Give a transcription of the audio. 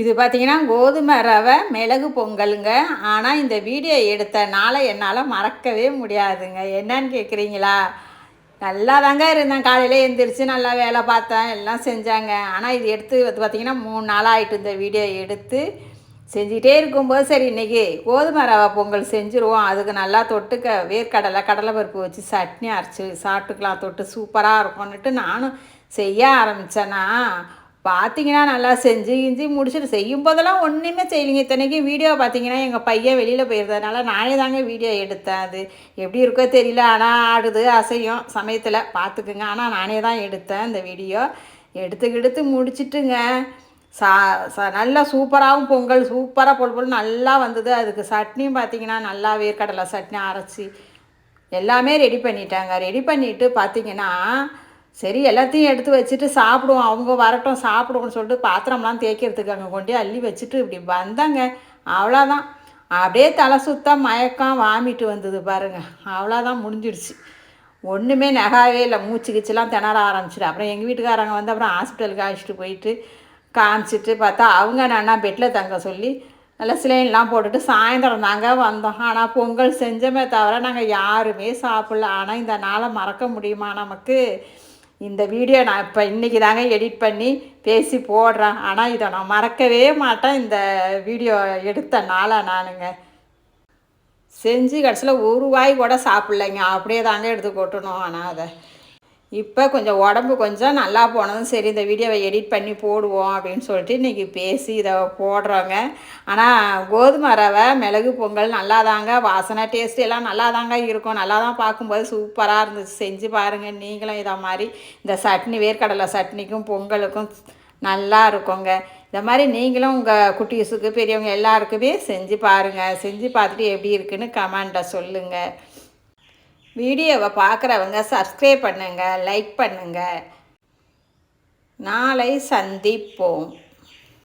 இது பார்த்தீங்கன்னா கோதுமை ரவை மிளகு பொங்கலுங்க. ஆனால் இந்த வீடியோ எடுத்த நாளை என்னால் மறக்கவே முடியாதுங்க. என்னன்னு கேட்குறீங்களா நல்லா தாங்க இருந்தேன். காலையில் எழுந்திரிச்சு நல்லா வேலை பார்த்தேன். எல்லாம் செஞ்சாங்க. ஆனால் இது எடுத்து வந்து பார்த்தீங்கன்னா மூணு நாளாக ஆகிட்டு இந்த வீடியோ எடுத்து செஞ்சிகிட்டே இருக்கும்போது சரி இன்றைக்கி கோதுமை ரவை பொங்கல் செஞ்சுருவோம். அதுக்கு நல்லா தொட்டுக்க வேர்க்கடலை கடலை பருப்பு வச்சு சட்னி அரைச்சி சாப்பிட்டுக்கலாம். தொட்டு சூப்பராக இருக்கும்னுட்டு நானும் செய்ய ஆரம்பித்தேன்னா பார்த்தீங்கன்னா நல்லா செஞ்சு இஞ்சி முடிச்சுட்டு செய்யும் போதெல்லாம் ஒன்றுமே செய்யலைங்க. இத்தனைக்கும் வீடியோ பார்த்தீங்கன்னா எங்கள் பையன் வெளியில் போயிருந்ததுனால நானே தாங்க வீடியோ எடுத்தேன். அது எப்படி இருக்கோ தெரியல. ஆனால் ஆடுது அசையும் சமயத்தில். பார்த்துக்குங்க ஆனால் நானே தான் எடுத்தேன் இந்த வீடியோ எடுத்து முடிச்சிட்டுங்க. சா ச நல்லா சூப்பராகவும் பொங்கல் சூப்பராக பொல் பொல் நல்லா வந்தது. அதுக்கு சட்னியும் பார்த்தீங்கன்னா நல்லா வேர்க்கடலை சட்னி அரைச்சி எல்லாமே ரெடி பண்ணிட்டாங்க. ரெடி பண்ணிவிட்டு பார்த்தீங்கன்னா சரி எல்லாத்தையும் எடுத்து வச்சுட்டு சாப்பிடுவோம் அவங்க வரட்டும் சாப்பிடுவோம்னு சொல்லிட்டு பாத்திரம்லாம் தேய்க்கிறதுக்கு அங்கே கொண்டு அள்ளி வச்சுட்டு இப்படி வந்தாங்க. அவ்வளோதான் அப்படியே தலை சுத்தம் மயக்கம் வாமிட்டு வந்தது பாருங்கள் அவ்வளோதான் முடிஞ்சிடுச்சு. ஒன்றுமே நகாவே இல்லை. மூச்சு கிச்சுலாம் திணற ஆரம்பிச்சிட்டு அப்புறம் எங்கள் வீட்டுக்காரங்க வந்து அப்புறம் ஹாஸ்பிட்டலுக்கு அழைச்சிட்டு போயிட்டு காமிச்சிட்டு பார்த்தா அவங்க நானா பெட்டில் தங்க சொல்லி நல்லா சிலைன்லாம் போட்டுட்டு சாயந்தரம் தாங்க வந்தோம். ஆனால் பொங்கல் செஞ்சமே தவிர நாங்கள் யாருமே சாப்பிடல. ஆனால் இந்த நாளை மறக்க முடியுமா நமக்கு? இந்த வீடியோ நான் இப்போ இன்றைக்கி தாங்க எடிட் பண்ணி பேசி போடுறேன். ஆனால் இதை நான் மறக்கவே மாட்டேன். இந்த வீடியோ எடுத்த நாளாக நானுங்க செஞ்சு கடைசியில் ஒரு வாய் கூட சாப்பிட்லைங்க. அப்படியே தாங்க எடுத்து கொட்டணும். ஆனால் அதை இப்போ கொஞ்சம் உடம்பு கொஞ்சம் நல்லா போனதும் சரி இந்த வீடியோவை எடிட் பண்ணி போடுவோம் அப்படின்னு சொல்லிட்டு இன்றைக்கி பேசி இதை போடுறோங்க. ஆனால் கோதுமை ரவை மிளகு பொங்கல் நல்லா தாங்க வாசனை டேஸ்ட் எல்லாம் நல்லா தாங்க இருக்கும். நல்லா தான் பார்க்கும்போது சூப்பராக இருந்துச்சு. செஞ்சு பாருங்கள் நீங்களும் இதை மாதிரி இந்த சட்னி வேர்க்கடலை சட்னிக்கும் பொங்கலுக்கும் நல்லா இருக்குங்க. இந்த மாதிரி நீங்களும் உங்கள் குட்டீஸுக்கு பெரியவங்க எல்லாருக்குமே செஞ்சு பாருங்கள் செஞ்சு பார்த்துட்டு எப்படி இருக்குன்னு கமெண்ட்டை சொல்லுங்கள் வீடியோவை பார்க்குறவங்க சப்ஸ்கிரைப் பண்ணுங்கள் லைக் பண்ணுங்கள் நாளை சந்திப்போம்.